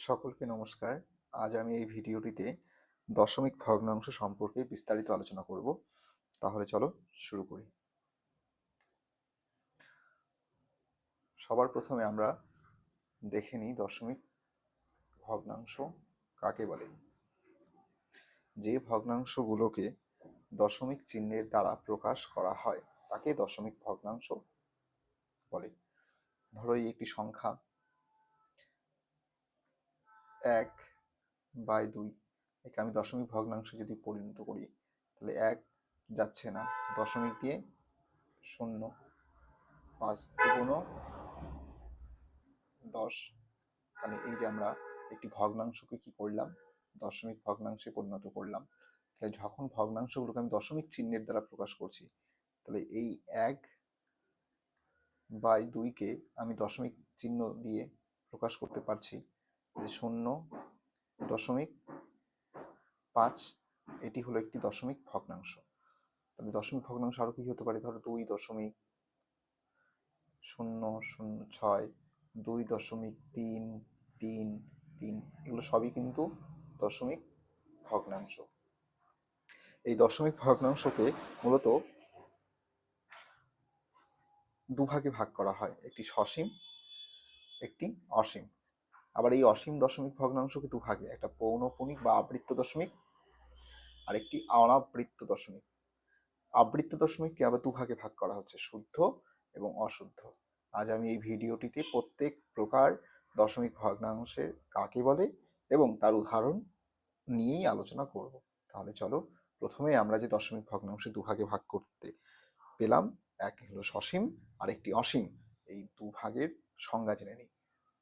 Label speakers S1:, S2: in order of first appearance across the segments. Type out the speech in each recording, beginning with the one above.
S1: সকলকে নমস্কার। আজ আমি এই ভিডিওটিতে দশমিক ভগ্নাংশ সম্পর্কে বিস্তারিত আলোচনা করব। তাহলে চলো শুরু করি। সবার প্রথমে আমরা দেখে নিই দশমিক ভগ্নাংশ কাকে বলে। যে ভগ্নাংশগুলোকে দশমিক চিহ্নের দ্বারা প্রকাশ করা হয়, তাকে দশমিক ভগ্নাংশ বলে। ধরো এই একটি সংখ্যা এক বাই দুই। একে আমি দশমিক ভগ্নাংশে যদি পরিণত করি, তাহলে এক যাচ্ছে না। দশমিক দিয়ে শূন্য পাঁচ দুগুণ দশ। তাহলে এই যে আমরা একটি ভগ্নাংশকে কি করলাম? দশমিক ভগ্নাংশে পরিণত করলাম। তাহলে যখন ভগ্নাংশগুলোকে আমি দশমিক চিহ্নের দ্বারা প্রকাশ করছি, তাহলে এই এক বাই দুইকে আমি দশমিক চিহ্ন দিয়ে প্রকাশ করতে পারছি। শূন্য দশমিক পাঁচ, এটি হলো একটি দশমিক ভগ্নাংশ। তাহলে দশমিক ভগ্নাংশ আরও কি হতে পারে? ধরো দুই দশমিক শূন্য শূন্য ছয়, দুই দশমিক তিন তিন তিন, এগুলো সবই কিন্তু দশমিক ভগ্নাংশ। এই দশমিক ভগ্নাংশকে মূলত দুভাগে ভাগ করা হয়, একটি সসীম, একটি অসীম। আবার এই অসীম দশমিক ভগ্নাংশকে দুভাগে, একটা পৌনপুনিক বা আবৃত্ত দশমিক আর একটি অনাবৃত্ত দশমিক। আবৃত্ত দশমিককে আবার দুভাগে ভাগ করা হচ্ছে, শুদ্ধ এবং অশুদ্ধ। আজ আমি এই ভিডিওটিতে প্রত্যেক প্রকার দশমিক ভগ্নাংশের কাকে বলে এবং তার উদাহরণ নিয়েই আলোচনা করব। তাহলে চলো, প্রথমে আমরা যে দশমিক ভগ্নাংশে দুভাগে ভাগ করতে পেলাম, এক হলো সসীম আর একটি অসীম। এই দুভাগের সংজ্ঞা জেনে নিই।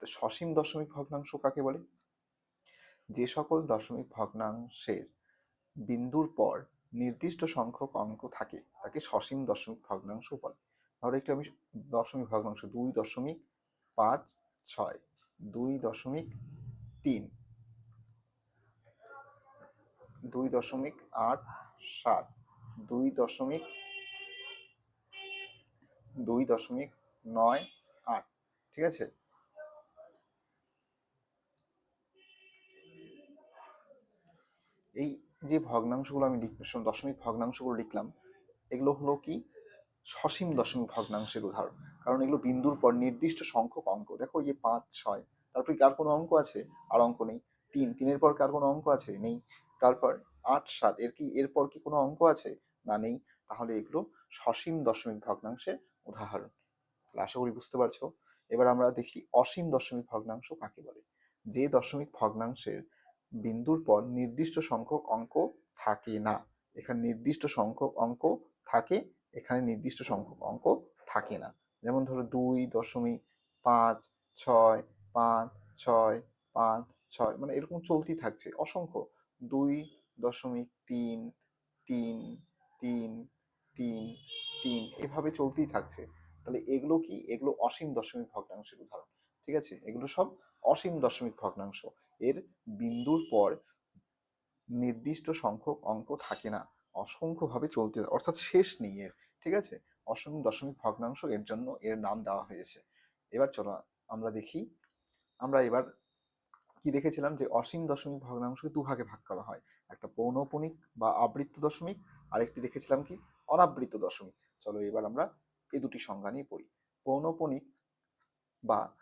S1: সসীম দশমিক ভগ্নাংশ কাকে বলে? যে সকল দশমিক ভগ্নাংশের বিন্দুর পর নির্দিষ্ট সংখ্যক অঙ্ক থাকে, তাকে সসীম দশমিক ভগ্নাংশ বলে। ধরো একটু আমি দশমিক ভগ্নাংশ, দুই দশমিক পাঁচ ছয়, দুই দশমিক তিন, দুই দশমিক আট সাত, দুই দশমিক দুই দশমিক নয় আট, ঠিক আছে? এই যে ভগ্নাংশগুলো আমি দশমিক ভগ্নাংশগুলো লিখলাম, এগুলো হলো কি? সসীম দশমিক ভগ্নাংশের উদাহরণ। কারণ এগুলো বিন্দুর পর নির্দিষ্ট সংখ্যক অঙ্ক। দেখো এই যে পাঁচ, ছয়, তারপরে কার কোনো অঙ্ক আছে? আর অঙ্ক নেই। তিন, তিনের পর কার কোনো অঙ্ক আছে? নেই। তারপর আট, সাত, এর কি এরপর কি কোনো অঙ্ক আছে? না, নেই। তাহলে এগুলো সসীম দশমিক ভগ্নাংশের উদাহরণ। তাহলে আশা করি বুঝতে পারছ? এবার আমরা দেখি অসীম দশমিক ভগ্নাংশ কাকে বলে? যে দশমিক ভগ্নাংশের বিন্দুর পর নির্দিষ্ট সংখ্যক অঙ্ক থাকে না। এখানে নির্দিষ্ট সংখ্যক অঙ্ক থাকে, এখানে নির্দিষ্ট সংখ্যক অঙ্ক থাকে না। যেমন ধরো দুই দশমিক পাঁচ, ছয় পাঁচ ছয় পাঁচ, ছয় মানে এরকম চলতেই থাকছে। অসংখ্য। দুই দশমিক তিন তিন তিন তিন তিন, এভাবে চলতেই থাকছে। তাহলে এগুলো কি? এগুলো অসীম দশমিক ভগ্নাংশের উদাহরণ। ঠিক আছে? এগুলো সব অসীম দশমিক ভগ্নাংশ। এর বিন্দুর পর নির্দিষ্ট সংখ্যক অঙ্ক থাকে না। অসংখ্যভাবে চলতে অর্থাৎ শেষ নেই এর, ঠিক আছে? অসীম দশমিক ভগ্নাংশ এর জন্য এর নাম দেওয়া হয়েছে। এবার চলো আমরা দেখি। আমরা এবার কি দেখেছিলাম? যে অসীম দশমিক ভগ্নাংশকে দুভাগে ভাগ করা হয়। একটা পৌনপুনিক বা আবৃত্ত দশমিক, আরেকটি দেখেছিলাম কি? অনাবৃত্ত দশমিক। চলো এবার আমরা এ দুটি সংজ্ঞা নিয়ে পড়ি। পৌনপুনিক বা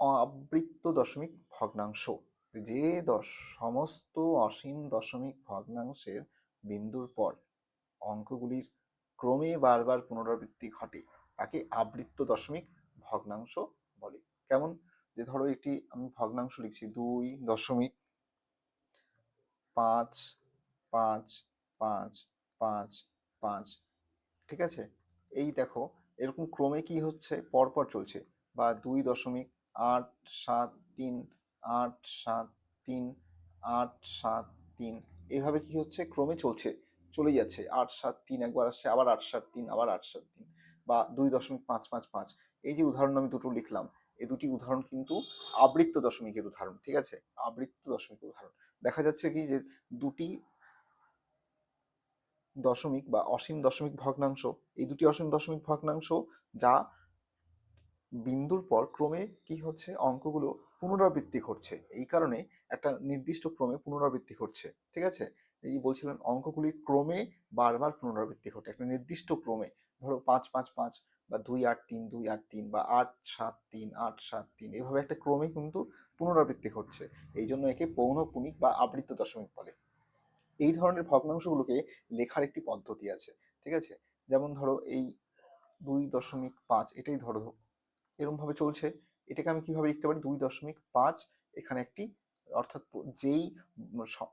S1: আবৃত্ত দশমিক ভগ্নাংশ। যে দশ, সমস্ত অসীম দশমিক ভগ্নাংশের বিন্দুর পর অঙ্কগুলির ক্রমে বারবার পুনরাবৃত্তি ঘটে, তাকে আবৃত্ত দশমিক ভগ্নাংশ বলে। কেমন? যে ধরো একটি আমি ভগ্নাংশ লিখছি, দুই দশমিক পাঁচ পাঁচ পাঁচ পাঁচ পাঁচ। ঠিক আছে? এই দেখো, এরকম ক্রমে কি হচ্ছে? পরপর চলছে। বা দুই দশমিক আট সাত তিন, আট সাত তিন, আট সাত তিন। এভাবে কি হচ্ছে? ক্রমে চলছে চলে যাচ্ছে। আট সাত তিন, একবার আসছে, আবার আট সাত তিন, আবার আট সাত তিন বা দুই দশমিক পাঁচ পাঁচ পাঁচ। এই যে উদাহরণ আমি দুটো লিখলাম এই দুটি উদাহরণ কিন্তু আবৃত্ত দশমিকের উদাহরণ, ঠিক আছে? আবৃত্ত দশমিকের উদাহরণ। দেখা যাচ্ছে কি যে দুটি দশমিক বা অসীম দশমিক ভগ্নাংশ, এই দুটি অসীম দশমিক ভগ্নাংশ যা বিন্দুর পর ক্রমে কি হচ্ছে? অঙ্কগুলো পুনরাবৃত্তি ঘটছে। এই কারণে একটা নির্দিষ্ট ক্রমে পুনরাবৃত্তি ঘটছে। ঠিক আছে? এই বলছিলেন অঙ্কগুলি ক্রমে বারবার পুনরাবৃত্তি ঘটে। একটা নির্দিষ্ট ক্রমে। ধরো পাঁচ পাঁচ পাঁচ বা দুই, আট, তিন, দুই, আট, তিন বা আট, সাত, তিন, আট, সাত, তিন এভাবে একটা ক্রমে কিন্তু পুনরাবৃত্তি ঘটছে। এই জন্য একে পৌনপুনিক বা আবৃত্ত দশমিক বলে। এই ধরনের ভগ্নাংশগুলোকে লেখার একটি পদ্ধতি আছে। ঠিক আছে? যেমন ধরো এই দুই দশমিক পাঁচ এটাই ধরো এরকম ভাবে চলছে। এটাকে আমি কীভাবে লিখতে পারি? দুই দশমিক পাঁচ এখানে একটি, অর্থাৎ যেই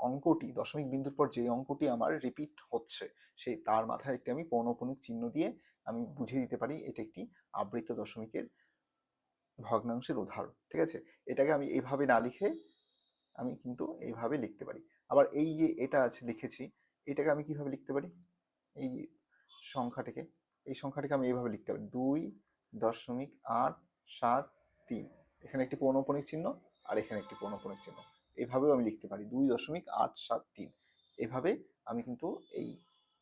S1: অঙ্কটি, দশমিক বিন্দুর পর যে অঙ্কটি আমার রিপিট হচ্ছে, সেই তার মাথায় একটি আমি পৌনপুনিক চিহ্ন দিয়ে আমি বুঝিয়ে দিতে পারি, এটা একটি আবৃত দশমিকের ভগ্নাংশের উদাহরণ, ঠিক আছে? এটাকে আমি এইভাবে না লিখে আমি কিন্তু এইভাবে লিখতে পারি। আবার এই যে এটা আছে লিখেছি, এটাকে আমি কীভাবে লিখতে পারি? এই সংখ্যাটিকে এই সংখ্যাটিকে আমি এইভাবে লিখতে পারি। দুই দশমিক আট সাত তিন। এখানে একটি পৌনপণিক চিহ্ন আর এখানে একটি পৌনপণিক চিহ্ন। এভাবেও আমি লিখতে পারি দুই দশমিক আট সাত তিন। এভাবে আমি কিন্তু এই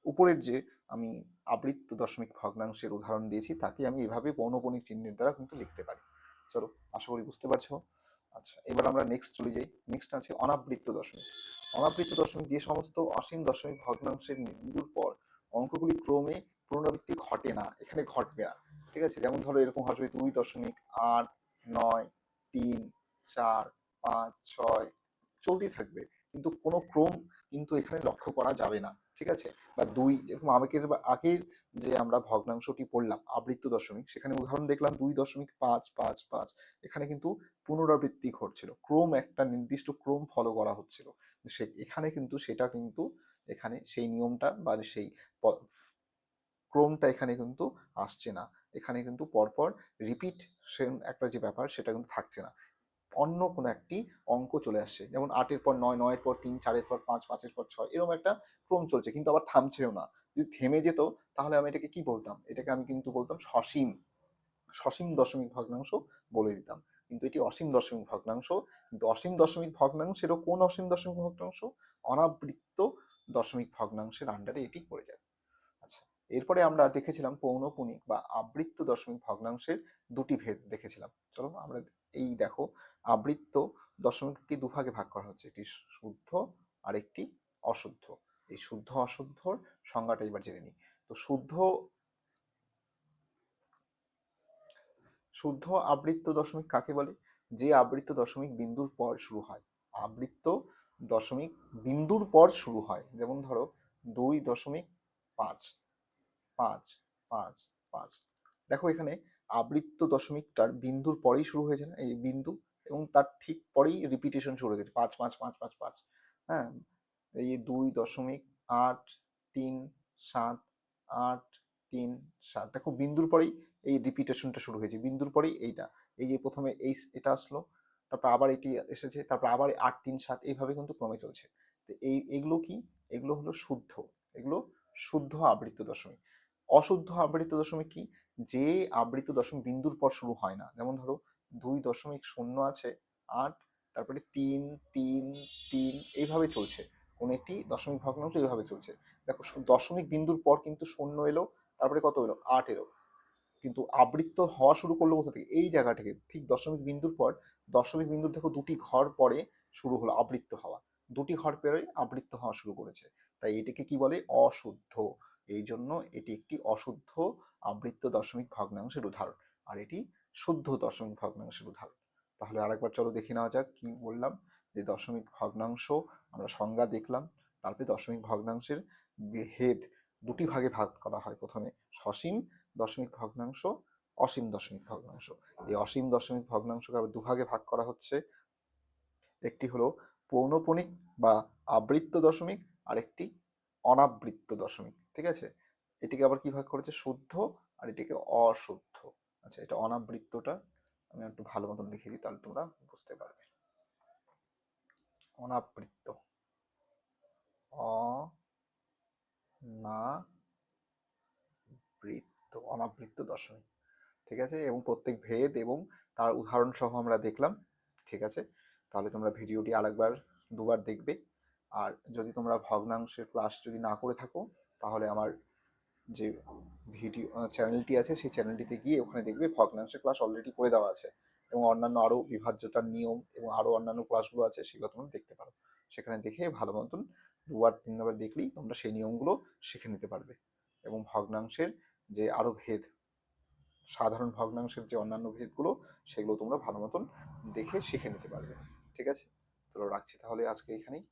S1: উপরের যে আমি আবৃত্ত দশমিক ভগ্নাংশের উদাহরণ দিয়েছি, তাকে আমি এভাবে পৌনপণিক চিহ্নের দ্বারা কিন্তু লিখতে পারি। চলো, আশা করি বুঝতে পারছ? আচ্ছা এবার আমরা নেক্সট চলে যাই। নেক্সট আছে অনাবৃত্ত দশমিক। অনাবৃত্ত দশমিক যে সমস্ত অসীম দশমিক ভগ্নাংশের বিন্দুর পর অঙ্কগুলি ক্রমে পুনরাবৃত্তি ঘটে না, এখানে ঘটবে না। ঠিক আছে? যেমন ধরো এরকম আসবে দুই দশমিক আট, নয়, তিন, চার, পাঁচ, ছয় চলতেই থাকবে। কিন্তু কোনো ক্রম কিন্তু এখানে লক্ষ্য করা যাবে না, ঠিক আছে? বা দুই যেরকম বা আগের যে আমরা ভগ্নাংশটি পড়লাম, আবৃত্ত দশমিক, সেখানে উদাহরণ দেখলাম দুই দশমিক পাঁচ পাঁচ পাঁচ, এখানে কিন্তু পুনরাবৃত্তি ঘটছিল। ক্রম একটা নির্দিষ্ট ক্রম ফলো করা হচ্ছিল। সে, এখানে কিন্তু সেটা কিন্তু, এখানে সেই নিয়মটা বা সেই ক্রমটা এখানে কিন্তু আসছে না। এখানে কিন্তু পরপর রিপিট একটা যে ব্যাপার সেটা কিন্তু থাকছে না। অন্য কোনো একটি অঙ্ক চলে আসছে। যেমন আটের পর নয়, নয়ের পর তিন, চারের পর পাঁচ, পাঁচের পর ছয় এরকম একটা ক্রম চলছে। কিন্তু আবার থামছেও না। যদি থেমে যেত তাহলে আমি এটাকে কি বলতাম? এটাকে আমি কিন্তু বলতাম সসীম। সসীম দশমিক ভগ্নাংশ বলে দিতাম। কিন্তু এটি অসীম দশমিক ভগ্নাংশ। কিন্তু অসীম দশমিক ভগ্নাংশেরও কোন অসীম দশমিক ভগ্নাংশ? অনাবৃত্ত দশমিক ভগ্নাংশের আন্ডারে এটি পড়ে আচ্ছা এরপরে আমরা দেখেছিলাম পৌনপুনিক বা আবৃত্ত দশমিক ভগ্নাংশের দুটি ভেদ দেখেছিলাম। চলো আমরা এই দেখো, আবৃত্ত দশমিকটি দুভাগে ভাগ করা হচ্ছে, একটি শুদ্ধ আর একটি অশুদ্ধ। এই শুদ্ধ অশুদ্ধর সংজ্ঞাটা এবার জেনে নিই। তো শুদ্ধ শুদ্ধ আবৃত্ত দশমিক কাকে বলে? যে আবৃত্ত দশমিক বিন্দুর পর শুরু হয়। আবৃত্ত দশমিক বিন্দুর পর শুরু হয়। যেমন ধরো, দুই দশমিক পাঁচ। পাঁচ পাঁচ পাঁচ। দেখো এখানে আবৃত্ত দশমিকটার বিন্দুর পরেই শুরু হয়েছে না? এই বিন্দু এবং তার ঠিক পরেই রিপিটেশন শুরু হয়ে গেছে পাঁচ পাঁচ পাঁচ পাঁচ পাঁচ। হ্যাঁ? এই দুই দশমিক আট, তিন, সাত, আট, তিন, সাত। দেখো বিন্দুর পরেই এই রিপিটেশনটা শুরু হয়েছে। বিন্দুর পরেই এইটা। এই যে প্রথমে এই এটা আসলো, তারপর আবার এটি এসেছে, তারপর আবার আট, তিন, সাত এইভাবে কিন্তু ক্রমে চলছে। তো এই, এগুলো কি? এগুলো হলো শুদ্ধ। এগুলো শুদ্ধ আবৃত্ত দশমিক। অশুদ্ধ আবৃত দশমিক কি? যে আবৃত দশমিক বিন্দুর পর শুরু হয় না। যেমন ধরো, দুই দশমিক শূন্য আছে, আট, তারপরে তিন তিন তিন, এইভাবে চলছে। কোন একটি দশমিক ভগ্নাংশ এইভাবে চলছে। দেখো দশমিক বিন্দুর পর কিন্তু শূন্য এলো, তারপরে কত এলো? আট এলো। কিন্তু আবৃত্ত হওয়া শুরু করল কোথা থেকে? এই জায়গা থেকে। ঠিক দশমিক বিন্দুর পর দশমিক বিন্দুর দেখো দুটি ঘর পরে শুরু হলো আবৃত্ত হওয়া। দুটি ঘর পরে আবৃত্ত হওয়া শুরু করেছে। তাই এটাকে কি বলে? অশুদ্ধ। এই জন্য এটি একটি অশুদ্ধ আবৃত্ত দশমিক ভগ্নাংশের উদাহরণ। আর এটি শুদ্ধ দশমিক ভগ্নাংশের উদাহরণ। তাহলে আরেকবার চলো দেখে নেওয়া যাক কি বললাম যে দশমিক ভগ্নাংশ আমরা সংজ্ঞা দেখলাম, তারপরে দশমিক ভগ্নাংশের ভেদ দুটি ভাগে ভাগ করা হয় প্রথমে। সসীম দশমিক ভগ্নাংশ, অসীম দশমিক ভগ্নাংশ। এই অসীম দশমিক ভগ্নাংশকে আবার দুভাগে ভাগ করা হচ্ছে। একটি হলো পৌনপণিক বা আবৃত্ত দশমিক আর একটি অনাবৃত্ত দশমিক। ঠিক আছে? এটিকে আবার কি ভাগ করেছে? শুদ্ধ আর এটিকে অশুদ্ধ। আচ্ছা এটা অনাবৃত্তটা আমি একটু ভালো মতন লিখে দিই, তাহলে তোমরা বুঝতে পারবে। অনাবৃত্ত। অ না বৃত্ত অনাবৃত্ত দশমিক। ঠিক আছে? এবং প্রত্যেক ভেদ এবং তার উদাহরণ সহ আমরা দেখলাম। ঠিক আছে? তাহলে তোমরা ভিডিওটি আরেকবার, দুবার দেখবে। আর যদি তোমরা ভগ্নাংশের ক্লাস যদি না করে থাকো তাহলে আমার যে ভিডিও চ্যানেলটি আছে, সেই চ্যানেলটিতে গিয়ে ওখানে দেখবে ভগ্নাংশের ক্লাস অলরেডি করে দেওয়া আছে এবং অন্যান্য আরও বিভাজ্যতার নিয়ম এবং আরও অন্যান্য ক্লাসগুলো আছে, সেগুলো তোমরা দেখতে পারো। সেখানে দেখে ভালো মতন দুবার তিনবার দেখলেই তোমরা সেই নিয়মগুলো শিখে নিতে পারবে এবং ভগ্নাংশের যে আরও ভেদ, সাধারণ ভগ্নাংশের যে অন্যান্য ভেদগুলো, সেগুলো তোমরা ভালো মতন দেখে শিখে নিতে পারবে। ঠিক আছে? তো রাখছি তাহলে আজকে এখানেই।